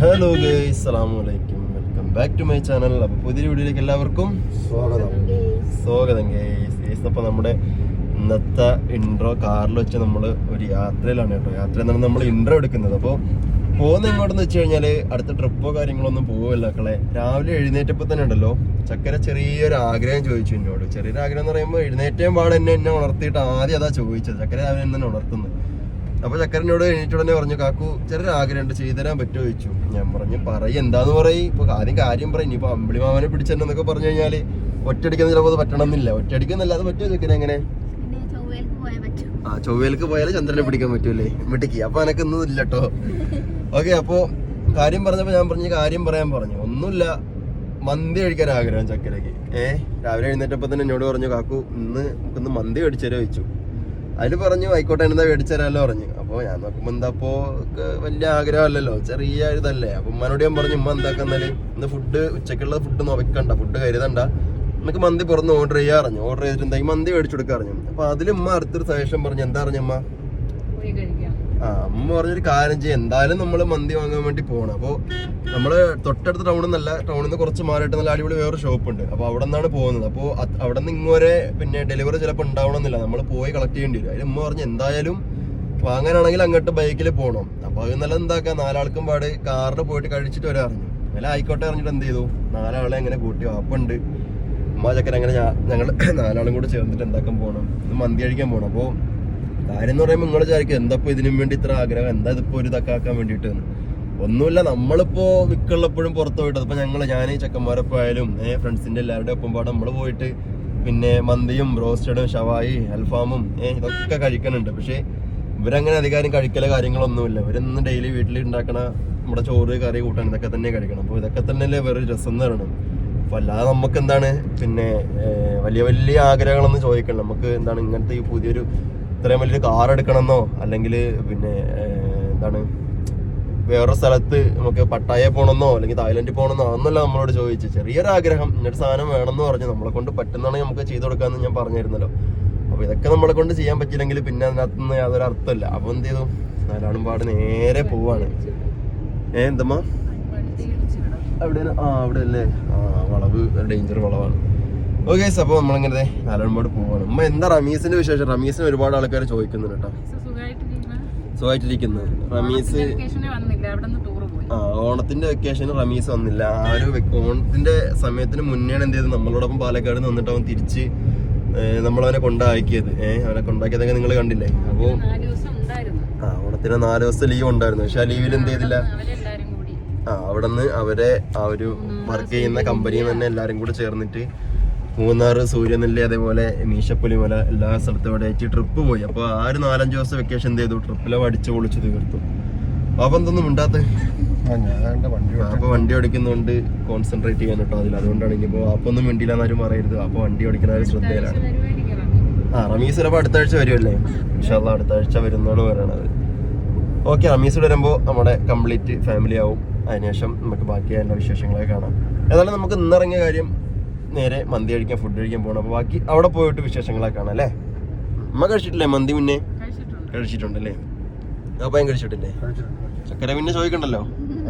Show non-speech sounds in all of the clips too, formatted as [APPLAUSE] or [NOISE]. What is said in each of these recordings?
Hello guys അസ്സലാമു അലൈക്കും welcome back to my channel അപ്പോൾ പുതിയ വീഡിയോയിലേക്ക് എല്ലാവർക്കും സ്വാഗതം. സ്വാഗതം ഗൈസ് ഗൈസ് അപ്പോൾ നമ്മുടെ ഇന്നത്തെ ഇൻട്രോ കാറിൽ വെച്ച് നമ്മൾ ഒരു യാത്രയിലാണ് കേട്ടോ. യാത്ര എന്നാണ് നമ്മൾ ഇൻട്രോ എടുക്കുന്നത്. അപ്പോൾ പോകുന്ന എങ്ങോട്ടെന്ന് വെച്ച് കഴിഞ്ഞാൽ അടുത്ത ട്രിപ്പോ കാര്യങ്ങളൊന്നും പോകുമല്ല മക്കളെ. രാവിലെ എഴുന്നേറ്റപ്പോൾ തന്നെ ഉണ്ടല്ലോ. ചക്കര ചെറിയൊരു ആഗ്രഹം ചോദിച്ചു എന്നോട്. ചെറിയൊരു ആഗ്രഹം എന്ന് പറയുമ്പോൾ എഴുന്നേറ്റേം പാടെ എന്നെ എന്നെ ഉണർത്തിയിട്ട് ആദ്യം അതാ ചോദിച്ചത്. ചക്കര രാവിലെ എന്നെ ഉണർത്തുന്നത്. അപ്പൊ ചക്കരനോട് എണീറ്റുടനെ പറഞ്ഞു കാക്കു ചെറിയൊരു ആഗ്രഹമുണ്ട് ചെയ്തുതരാൻ പറ്റുമോ? ചോദിച്ചു. ഞാൻ പറഞ്ഞു പറയും എന്താന്ന് പറയും? ഇപ്പൊ ആദ്യം കാര്യം പറയും. ഇനിയിപ്പോ അമ്പിളി മാമനെ പിടിച്ചെന്നൊക്കെ പറഞ്ഞു കഴിഞ്ഞാൽ ഒറ്റയടിക്കുന്ന ചിലപ്പോൾ അത് പറ്റണമെന്നില്ല ഒറ്റയടിക്കുന്നല്ലാതെ പറ്റുമോ ചക്കര എങ്ങനെ ആ ചൊവ്വയിലേക്ക് പോയാലും ചന്ദ്രനെ പിടിക്കാൻ പറ്റൂലേ മിട്ടിക്ക് അപ്പൊ എനക്കൊന്നും ഇല്ല കേട്ടോ ഓക്കെ അപ്പോ കാര്യം പറഞ്ഞപ്പോ ഞാൻ പറഞ്ഞു കാര്യം പറയാൻ പറഞ്ഞു. ഒന്നുമില്ല. മന്തി കഴിക്കാൻ ആഗ്രഹം ചക്കരക്ക് ഏഹ് രാവിലെ എഴുന്നേറ്റപ്പോ തന്നെ എന്നോട് പറഞ്ഞു കാക്കു ഇന്ന് നമുക്കിന്ന് മന്തി മേടിച്ചേരോ ചോദിച്ചു. അതിൽ പറഞ്ഞു ആയിക്കോട്ടെ എന്താ മേടിച്ചേരാലോ പറഞ്ഞു. അപ്പോൾ ഞാൻ നോക്കുമ്പോൾ എന്താ അപ്പോ വലിയ ആഗ്രഹമല്ലല്ലോ ചെറിയ ഇതല്ലേ. അപ്പൊ ഉമ്മനോട് ഞാൻ പറഞ്ഞു ഉമ്മ എന്താക്കുന്നാൽ ഇന്ന് ഫുഡ് ഉച്ചക്കുള്ള ഫുഡ് നോക്കണ്ട ഫുഡ് കരുതണ്ട. നമുക്ക് മന്തി പുറത്ത് ഓർഡർ ചെയ്യാൻ അറിഞ്ഞു ഓർഡർ ചെയ്തിട്ട് എന്താ? മന്തി മേടിച്ചു കൊടുക്കാൻ അറിഞ്ഞു അപ്പൊ അതിൽ ഉമ്മ അടുത്തൊരു സജഷൻ പറഞ്ഞു എന്താ പറഞ്ഞു ആ അമ്മ പറഞ്ഞൊരു കാര്യം ചെയ്യും. എന്തായാലും നമ്മൾ മന്തി വാങ്ങാൻ വേണ്ടി പോകണം അപ്പോൾ നമ്മൾ തൊട്ടടുത്ത ടൗണിൽ നിന്നല്ല ടൗണിൽ നിന്ന് കുറച്ച് മാറിയിട്ട് നല്ല അടിപൊളി വേറെ ഷോപ്പ് ഉണ്ട്. അപ്പോൾ അവിടെ നിന്നാണ് പോകുന്നത്. അപ്പോൾ അവിടെ നിന്ന് ഇങ്ങോരെ പിന്നെ ഡെലിവറി ചിലപ്പോൾ ഉണ്ടാവണമെന്നില്ല. നമ്മൾ പോയി കളക്ട് ചെയ്യേണ്ടി വരും. അതിൽ ഉമ്മ പറഞ്ഞു എന്തായാലും വാങ്ങാനാണെങ്കിൽ അങ്ങോട്ട് ബൈക്കിൽ പോകണം അപ്പോൾ അത് നല്ല എന്താക്കാം? നാലാൾക്കും പാട് കാറിൽ പോയിട്ട് കഴിച്ചിട്ട് വരാറിഞ്ഞു അല്ല ആയിക്കോട്ടെ അറിഞ്ഞിട്ട് എന്ത് ചെയ്തു? നാലാളെ അങ്ങനെ കൂട്ടി? വാപ്പുണ്ട്. ഉമ്മ ചക്കരങ്ങനെ ഞങ്ങൾ [CLEARS THROAT] നാലാളും കൂടെ ചേർന്നിട്ട് എന്താക്കാൻ പോകണം മന്തി കഴിക്കാൻ പോകണം അപ്പോൾ കാര്യം എന്ന് പറയുമ്പോൾ നിങ്ങൾ വിചാരിക്കും എന്താ ഇപ്പൊ ഇതിനും വേണ്ടി ഇത്ര ആഗ്രഹം എന്താ ഇതിപ്പോ ഒരു ഇതൊക്കെ വേണ്ടിയിട്ട്? ഒന്നുമില്ല നമ്മളിപ്പോ മിക്കുള്ളപ്പോഴും പുറത്ത് പോയിട്ട് അപ്പൊ ഞങ്ങൾ ഞാൻ ചെക്കന്മാരൊപ്പം ആയാലും ഫ്രണ്ട്സിന്റെ എല്ലാവരുടെ ഒപ്പം പാടെ നമ്മൾ പോയിട്ട് പിന്നെ മന്തിയും ബ്രോസ്റ്റഡും ഷവായി അൽഫാമും ഇതൊക്കെ കഴിക്കണുണ്ട്. പക്ഷേ ഇവരങ്ങനെ അധികാരം കഴിക്കല കാര്യങ്ങളൊന്നുമില്ല. ഇവരൊന്നും ഡെയിലി വീട്ടിൽ ഉണ്ടാക്കണ നമ്മുടെ ചോറ് കറി കൂട്ടാൻ ഇതൊക്കെ തന്നെ കഴിക്കണം. അപ്പോൾ ഇതൊക്കെ തന്നെയല്ലേ വേറെ രസം എന്ന് പറയണം അപ്പൊ അല്ലാതെ നമുക്ക് എന്താണ്? പിന്നെ വലിയ വലിയ ആഗ്രഹങ്ങളൊന്നും ചോദിക്കണം നമുക്ക് എന്താണ് ഇങ്ങനത്തെ ഈ പുതിയൊരു ഇത്രയും വലിയൊരു കാർ എടുക്കണമെന്നോ? അല്ലെങ്കിൽ പിന്നെ എന്താണ് വേറൊരു സ്ഥലത്ത് നമുക്ക് പട്ടായ പോകണമെന്നോ അല്ലെങ്കിൽ തായ്ലൻഡിൽ പോകണമെന്നോ അതൊന്നല്ല നമ്മളോട് ചോദിച്ചു ചെറിയൊരു ആഗ്രഹം ഇന്നൊരു സാധനം വേണമെന്ന് പറഞ്ഞു നമ്മളെ കൊണ്ട് പറ്റുന്നതാണെങ്കിൽ നമുക്ക് ചെയ്തു കൊടുക്കാമെന്ന് ഞാൻ പറഞ്ഞിരുന്നല്ലോ. അപ്പോൾ ഇതൊക്കെ നമ്മളെ കൊണ്ട് ചെയ്യാൻ പറ്റില്ലെങ്കിൽ പിന്നെ അതിനകത്ത് നിന്ന് യാതൊരു അർത്ഥമില്ല അപ്പോൾ എന്ത് ചെയ്തു? നാലാളും പാട് നേരെ പോവാണ്. ഏ എന്തമ്മ? അവിടെ ആ അവിടെ അല്ലേ ആ വളവ് ഡേഞ്ചർ വളവാണ്. ഓക്കെ അപ്പൊ നമ്മളിങ്ങനെ നാലോട് പോവാണ്. ഉമ്മ എന്താ റമീസിന്റെ വിശേഷം? റമീസിന് ഒരുപാട് ആൾക്കാർ ചോദിക്കുന്നുണ്ട് കേട്ടോ. സുഖമായിട്ടിരിക്കുന്നത് റമീസ് ആ ഓണത്തിന്റെ വെക്കേഷന് റമീസ് വന്നില്ല. ആ ഒരു ഓണത്തിന്റെ സമയത്തിന് മുന്നേ എന്ത് ചെയ്ത് നമ്മളോടൊപ്പം പാലക്കാട് നിന്നിട്ട് അവൻ തിരിച്ച് നമ്മളവനെ കൊണ്ടാക്കിയത്. ഏഹ് അവനെ കൊണ്ടാക്കിയതൊക്കെ നിങ്ങൾ കണ്ടില്ലേ? അപ്പോ നാല് ദിവസം ഉണ്ടായിരുന്നു. ആ ഓണത്തിന് നാല് ദിവസം ലീവ് ഉണ്ടായിരുന്നു. പക്ഷെ ആ ലീവിൽ എന്ത് ചെയ്തില്ല? ആ അവിടെ നിന്ന് അവരെ ആ ഒരു വർക്ക് ചെയ്യുന്ന കമ്പനിയിൽ തന്നെ എല്ലാരും കൂടെ ചേർന്നിട്ട് മൂന്നാറ് സൂര്യനെല്ലി അതേപോലെ മീശപ്പുലിമല എല്ലാ സ്ഥലത്തും ഇവിടെ ആയിട്ട് ട്രിപ്പ് പോയി. അപ്പോൾ ആ ഒരു നാലഞ്ച് ദിവസം വെക്കേഷൻ എന്ത് ചെയ്തു? ട്രിപ്പിലെ അടിച്ചു പൊളിച്ച് തീർത്തു. അപ്പം എന്തൊന്നും ഉണ്ടാത്ത അപ്പോൾ വണ്ടി ഓടിക്കുന്നതുകൊണ്ട് കോൺസെൻട്രേറ്റ് ചെയ്യാൻ കേട്ടോ അതിൽ അതുകൊണ്ടാണ് ഇനിയിപ്പോൾ അപ്പൊന്നും ഒന്നും മിണ്ടില്ല എന്നാരും പറയരുത്. അപ്പോൾ വണ്ടി ഓടിക്കുന്ന ഒരു ശ്രദ്ധയിലാണ്. ആ റമീസ് ചിലപ്പോൾ അടുത്ത ആഴ്ച വരുമല്ലേ ഇൻഷാല്ല അടുത്ത ആഴ്ച വരുന്നതാണ് പറയണത്. ഓക്കെ റമീസ് വരുമ്പോൾ നമ്മുടെ കംപ്ലീറ്റ് ഫാമിലി ആവും. അതിനുശേഷം നമുക്ക് ബാക്കി എല്ലാ വിശേഷങ്ങളൊക്കെ കാണാം. ഏതായാലും നമുക്ക് ഇന്നിറങ്ങിയ കാര്യം നേരെ മന്തി കഴിക്കാൻ ഫുഡ് കഴിക്കാൻ പോകണം അപ്പോൾ ബാക്കി അവിടെ പോയിട്ട് വിശേഷങ്ങളൊക്കെ കാണാം അല്ലേ? അമ്മ കഴിച്ചിട്ടില്ലേ മന്തി മുന്നേ? കഴിച്ചിട്ടുണ്ട്. കഴിച്ചിട്ടുണ്ടല്ലേ? അപ്പം ഞാൻ കഴിച്ചിട്ടില്ലേ? ചക്കര പിന്നെ ചോദിക്കണ്ടല്ലോ?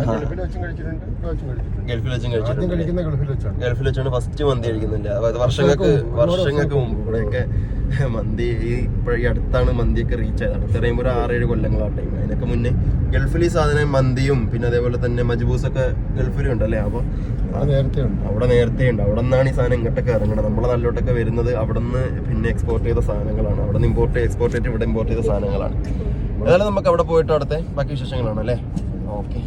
ഗൾഫിൽ വെച്ചും കഴിച്ചിട്ടുണ്ട് ഇവിടെ കഴിച്ചിട്ടുണ്ട്. ഗൾഫിൽ വെച്ചും ആദ്യം കഴിച്ചിട്ടുണ്ട്. കഴിക്കുന്ന ഗൾഫിൽ വെച്ചാണ്. ഗൾഫിൽ വെച്ചാണ് ഫസ്റ്റ് മന്തി കഴിക്കുന്നില്ല അതായത് വർഷങ്ങൾക്ക് വർഷങ്ങൾക്ക് മുമ്പ് ഇവിടെയൊക്കെ [LAUGHS] മന്തി ഈ ഈ അടുത്താണ് മന്തിയൊക്കെ റീച്ച് ആയത്. അടുത്ത് പറയുമ്പോൾ ഒരു ആറേഴ് കൊല്ലങ്ങളാണ് ടൈം അതിനൊക്കെ മുന്നേ ഗൾഫിൽ ഈ സാധനം മന്തിയും പിന്നെ അതേപോലെ തന്നെ മജ്ബൂസൊക്കെ ഗൾഫിലും ഉണ്ടല്ലേ? അപ്പോൾ നേരത്തെ ഉണ്ട്. അവിടെ നേരത്തെ ഉണ്ട്. അവിടെ നിന്നാണ് ഈ സാധനം ഇങ്ങോട്ടൊക്കെ ഇറങ്ങുന്നത് നമ്മളെ നാട്ടിലോട്ടൊക്കെ വരുന്നത് അവിടെ നിന്ന് പിന്നെ എക്സ്പോർട്ട് ചെയ്ത സാധനങ്ങളാണ്. അവിടെ നിന്ന് ഇമ്പോർട്ട് എക്സ്പോർട്ട് ചെയ്തിട്ട് ഇവിടെ ഇമ്പോർട്ട് ചെയ്ത സാധനങ്ങളാണ്. ഏതായാലും നമുക്ക് അവിടെ പോയിട്ട് അവിടുത്തെ ബാക്കി വിശേഷങ്ങളാണ് അല്ലേ? ഓക്കെ.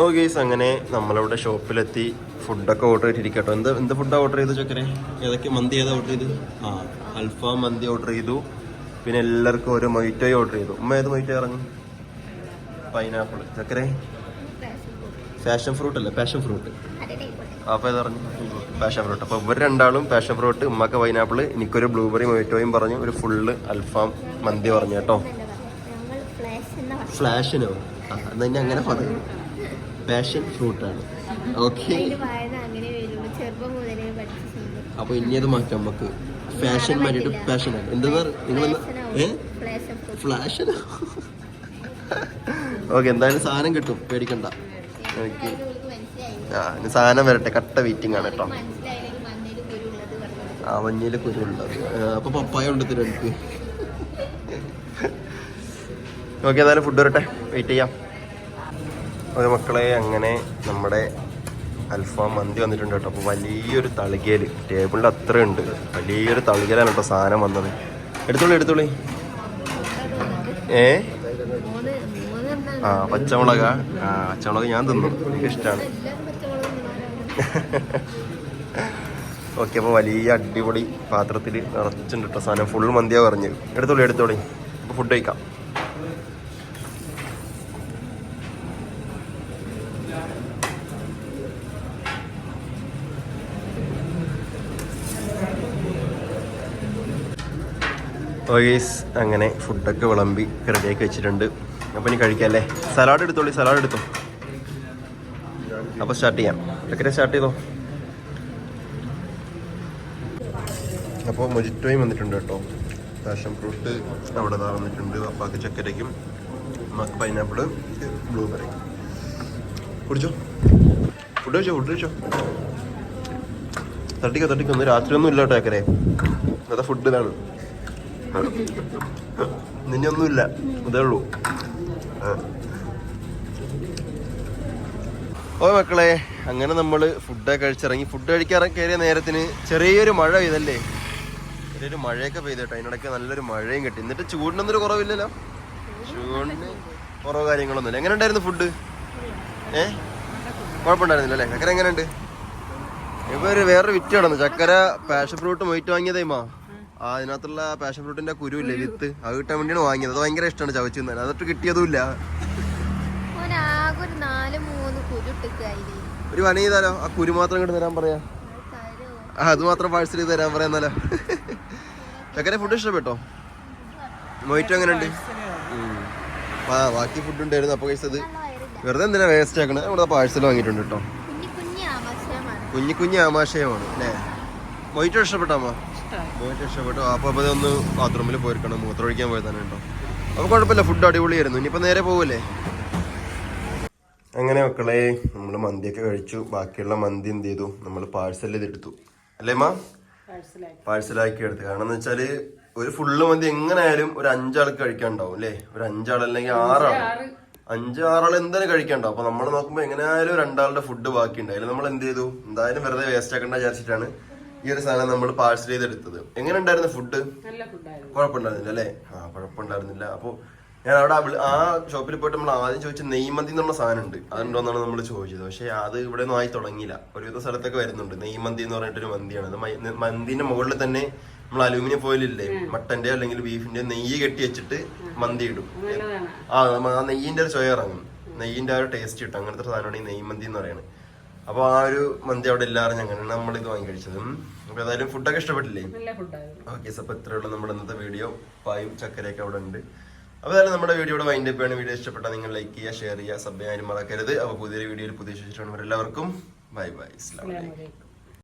ഓക്കേസ് അങ്ങനെ നമ്മളവിടെ ഷോപ്പിലെത്തി ഫുഡൊക്കെ ഓർഡർ ചെയ്തിരിക്കട്ടോ. എന്ത് എന്ത് ഫുഡാണ് ഓർഡർ ചെയ്തു ചക്കരെ? ഏതൊക്കെ മന്തി ഏതാ ഓർഡർ ചെയ്ത് ആ അൽഫാം മന്തി ഓർഡർ ചെയ്തു. പിന്നെ എല്ലാവർക്കും ഓരോ മൊയ്റ്റോയും ഓർഡർ ചെയ്തു. ഉമ്മ ഏത് മൊയ്റ്റോ ഇറങ്ങി? പൈനാപ്പിൾ ചക്കരെ? ഫാഷൻ ഫ്രൂട്ട് അല്ലേ? പാഷൻ ഫ്രൂട്ട് അപ്പോൾ ഏതറിഞ്ഞു പാഷൻ ഫ്രൂട്ട് അപ്പോൾ ഇവർ രണ്ടാളും പാഷൻ ഫ്രൂട്ട് ഉമ്മക്ക് പൈനാപ്പിൾ എനിക്കൊരു ബ്ലൂബെറി മൊയ്റ്റോയും പറഞ്ഞു. ഒരു ഫുള്ള് അൽഫാം മന്തി പറഞ്ഞു കേട്ടോ. ഫ്ലാഷിനോ ആ എന്നാ ഇനി അങ്ങനെ പറയും. പാഷൻ ഫ്രൂട്ടാണ് ഓക്കെ അപ്പോൾ ഇനി അത് മാറ്റാം നമുക്ക്. ഫാഷൻ മാറ്റിയിട്ട് പാഷൻ ആണ്. എന്താ നിങ്ങൾ ഫ്ലാഷൻ ഓക്കെ എന്തായാലും സാധനം കിട്ടും. പേടിക്കണ്ട. മനസ്സിലായി ആ ഇനി സാധനം വരട്ടെ. കട്ട വെയിറ്റിംഗ് ആണ് കേട്ടോ. ആ മഞ്ഞയിൽ കുരുള്ളത് അപ്പൊ പപ്പായ ഉണ്ട് തരും എനിക്ക് ഓക്കെ എന്തായാലും ഫുഡ് വരട്ടെ. വെയിറ്റ് ചെയ്യാം. ഒരു മക്കളെ അങ്ങനെ നമ്മുടെ അൽഫാം മന്തി വന്നിട്ടുണ്ട് കേട്ടോ. അപ്പോൾ വലിയൊരു തളികയിൽ ടേബിളിൽ അത്ര ഉണ്ട് വലിയൊരു തളികയിലാണ് കേട്ടോ സാധനം വന്നത്. എടുത്തോളി എടുത്തോളി. ഏ? ആ പച്ചമുളക. ആ പച്ചമുളക് ഞാൻ തിന്നു. എനിക്ക് ഇഷ്ടമാണ് എല്ലാവരും ഓക്കെ അപ്പോൾ വലിയ അടിപൊളി പാത്രത്തിൽ നിറച്ചിട്ടുണ്ട് കേട്ടോ സാധനം. ഫുൾ മന്തിയാണ് പറഞ്ഞത്. എടുത്തോളി എടുത്തോളി. അപ്പോൾ ഫുഡ് കഴിക്കാം. ഓയേസ് അങ്ങനെ ഫുഡൊക്കെ വിളമ്പി റെഡിയാക്കി വെച്ചിട്ടുണ്ട്. അപ്പോൾ ഇനി കഴിക്കാല്ലേ? സലാഡ് എടുത്തോളി സലാഡ് എടുത്തോ? അപ്പോൾ സ്റ്റാർട്ട് ചെയ്യാം. ചക്കര സ്റ്റാർട്ട് ചെയ്തോ? അപ്പോൾ മൊജിറ്റോയും വന്നിട്ടുണ്ട് കേട്ടോ. പാഷൻ ഫ്രൂട്ട് അവിടെ താ വന്നിട്ടുണ്ട്. അപ്പാക്ക് ചക്കരയ്ക്കും അമ്മയ്ക്ക് ബ്ലൂ ബ്ലൂബെറി കുടിച്ചോ? ഫുഡ് കഴിച്ചോ ഫുഡ് കഴിച്ചോ? തട്ടിക്കോ തട്ടിക്കോ. ഒന്ന് രാത്രി ഒന്നും ഇല്ല കേട്ടോ ചക്കരെ അതാ ഫുഡ് ഇതാണ്. നിന്നെ ഒന്നുമില്ല ഇതേ ഉള്ളൂ. ഓ മക്കളെ അങ്ങനെ നമ്മൾ ഫുഡൊക്കെ കഴിച്ചിറങ്ങി. ഫുഡ് കഴിക്കാൻ കയറിയ നേരത്തിന് ചെറിയൊരു മഴ പെയ്തല്ലേ? ചെറിയൊരു മഴയൊക്കെ പെയ്തു കേട്ടോ അതിനിടയ്ക്ക് നല്ലൊരു മഴയും കിട്ടി. എന്നിട്ട് ചൂടിനൊന്നൊരു കുറവില്ലല്ലോ? ചൂടിന് കുറവ് കാര്യങ്ങളൊന്നുമില്ല. എങ്ങനെ ഉണ്ടായിരുന്നു ഫുഡ്? ഏ? കുഴപ്പമുണ്ടായിരുന്നില്ല അല്ലേ? ചക്കര എങ്ങനെയുണ്ട്? ഇപ്പൊ ഒരു വേറൊരു വിറ്റ് കിടന്നു ചക്കര പാഷൻ ഫ്രൂട്ട് മൊയ്റ്റ് വാങ്ങിയതേമാ ആ അതിനകത്തുള്ള പാഷൻ ഫ്രൂട്ടിന്റെ കുരു ഇല്ലേ വിത്ത്. അത് കിട്ടാൻ വേണ്ടിയാണ് വാങ്ങിയത്. അത് ഭയങ്കര ഇഷ്ടമാണ് ചവച്ചു തന്നെ അതിട്ട് കിട്ടിയതുമില്ല ഒരു വന ചെയ്താലോ? ആ കുരു മാത്രം ഇങ്ങോട്ട് തരാൻ പറയാ. അത് മാത്രം പാഴ്സൽ ചെയ്ത് തരാൻ പറയാ എന്നാലോ. ചക്കര ഫുഡ് ഇഷ്ടപ്പെട്ടോ? മൊയ്റ്റോ എങ്ങനെയുണ്ട്. ആ ബാക്കി ഫുഡ് ഉണ്ടായിരുന്നു. അപ്പൊ കഴിച്ചത് വെറുതെ എന്തിനാ വേസ്റ്റ് ആക്കണേ? ഇവിടെ പാഴ്സൽ വാങ്ങിയിട്ടുണ്ട് കേട്ടോ. കുഞ്ഞി കുഞ്ഞി ആമശയമാണ്. അല്ലേ? മൊയ്റ്റോ ഇഷ്ടപ്പെട്ടോ ഇഷ്ടപ്പെട്ടു അപ്പൊ അപ്പൊ ഒന്ന് ബാത്റൂമിൽ പോയിരിക്കണം. മൂത്രമൊഴിക്കാൻ പോയതാണ് കേട്ടോ. അപ്പൊ കുഴപ്പമില്ല. ഫുഡ് അടിപൊളിയായിരുന്നു. ഇനിയിപ്പോ നേരെ പോവല്ലേ അങ്ങനെ മക്കളെ നമ്മൾ മന്തിയൊക്കെ കഴിച്ചു. ബാക്കിയുള്ള മന്തി എന്ത് ചെയ്തു? നമ്മൾ പാഴ്സൽ ചെയ്തെടുത്തു അല്ലേ മാ പാഴ്സലാക്കി. എടുത്തു. കാരണം എന്ന് വെച്ചാൽ ഒരു ഫുള്ള് മന്തി എങ്ങനെയായാലും ഒരു അഞ്ചാൾക്ക് കഴിക്കാണ്ടാവും അല്ലേ? ഒരു അഞ്ചാളല്ലെങ്കിൽ ആറാൾ. അഞ്ച് ആറാൾ എന്തായാലും കഴിക്കാണ്ടാവും അപ്പൊ നമ്മൾ നോക്കുമ്പോൾ എങ്ങനെയായാലും രണ്ടാളുടെ ഫുഡ് ബാക്കി ഉണ്ടായാലും നമ്മൾ എന്ത് ചെയ്തു? എന്തായാലും വെറുതെ വേസ്റ്റ് ആക്കണ്ട വിചാരിച്ചിട്ടാണ് ഈ ഒരു സാധനം നമ്മൾ പാഴ്സൽ ചെയ്തെടുത്തത്. എങ്ങനെ ഉണ്ടായിരുന്നു ഫുഡ് കുഴപ്പമുണ്ടായിരുന്നില്ല അല്ലേ? ആ കുഴപ്പമുണ്ടായിരുന്നില്ല. അപ്പോൾ ഞാൻ അവിടെ ആ ഷോപ്പിൽ പോയിട്ട് നമ്മൾ ആദ്യം ചോദിച്ച നെയ്മന്തി എന്ന് പറഞ്ഞ സാധനം ഉണ്ട് അതുണ്ടോന്നാണ് നമ്മൾ ചോദിച്ചത്. പക്ഷേ അത് ഇവിടെ ഒന്നും ആയി തുടങ്ങിയില്ല. ഒരുവിധ സ്ഥലത്തൊക്കെ വരുന്നുണ്ട്. നെയ്മന്തി എന്ന് പറഞ്ഞിട്ടൊരു മന്തിയാണ്. അത് മന്തിന്റെ മുകളിൽ തന്നെ നമ്മൾ അലൂമിനിയം ഫോയിലില്ലേ മട്ടന്റെ അല്ലെങ്കിൽ ബീഫിന്റെ നെയ്യ് കെട്ടി വെച്ചിട്ട് മന്തി ഇടും. ആ നെയ്യിന്റെ ഒരു ചൊയ ഇറങ്ങും. നെയ്യിന്റെ ആ ഒരു ടേസ്റ്റ് കിട്ടും. അങ്ങനത്തെ സാധനമാണ് ഈ നെയ്മന്തി എന്ന് പറയുന്നത്. അപ്പോൾ ആ ഒരു മന്തി അവിടെ എല്ലാവരും ഞങ്ങൾ നമ്മൾ ഇത് വാങ്ങി കഴിച്ചത്. അപ്പോൾ ഏതായാലും ഫുഡൊക്കെ ഇഷ്ടപ്പെട്ടില്ലേ? ഓക്കെ അപ്പോൾ ഇത്രയുള്ള നമ്മുടെ ഇന്നത്തെ വീഡിയോ. പായും ചക്കരയൊക്കെ അവിടെ ഉണ്ട്. അപ്പോൾ ഏതായാലും നമ്മുടെ വീഡിയോയുടെ വൈൻഡ് അപ്പ് ആണ് വീഡിയോ ഇഷ്ടപ്പെട്ടാൽ നിങ്ങൾ ലൈക്ക് ചെയ്യുക ഷെയർ ചെയ്യുക സബ് ചെയ്യാനും മറക്കരുത്. അപ്പോൾ പുതിയൊരു വീഡിയോയിൽ പുതിയ ശേഷിച്ചാണ് എല്ലാവർക്കും ബൈ ബൈ അസ്ലാം വലൈക്കും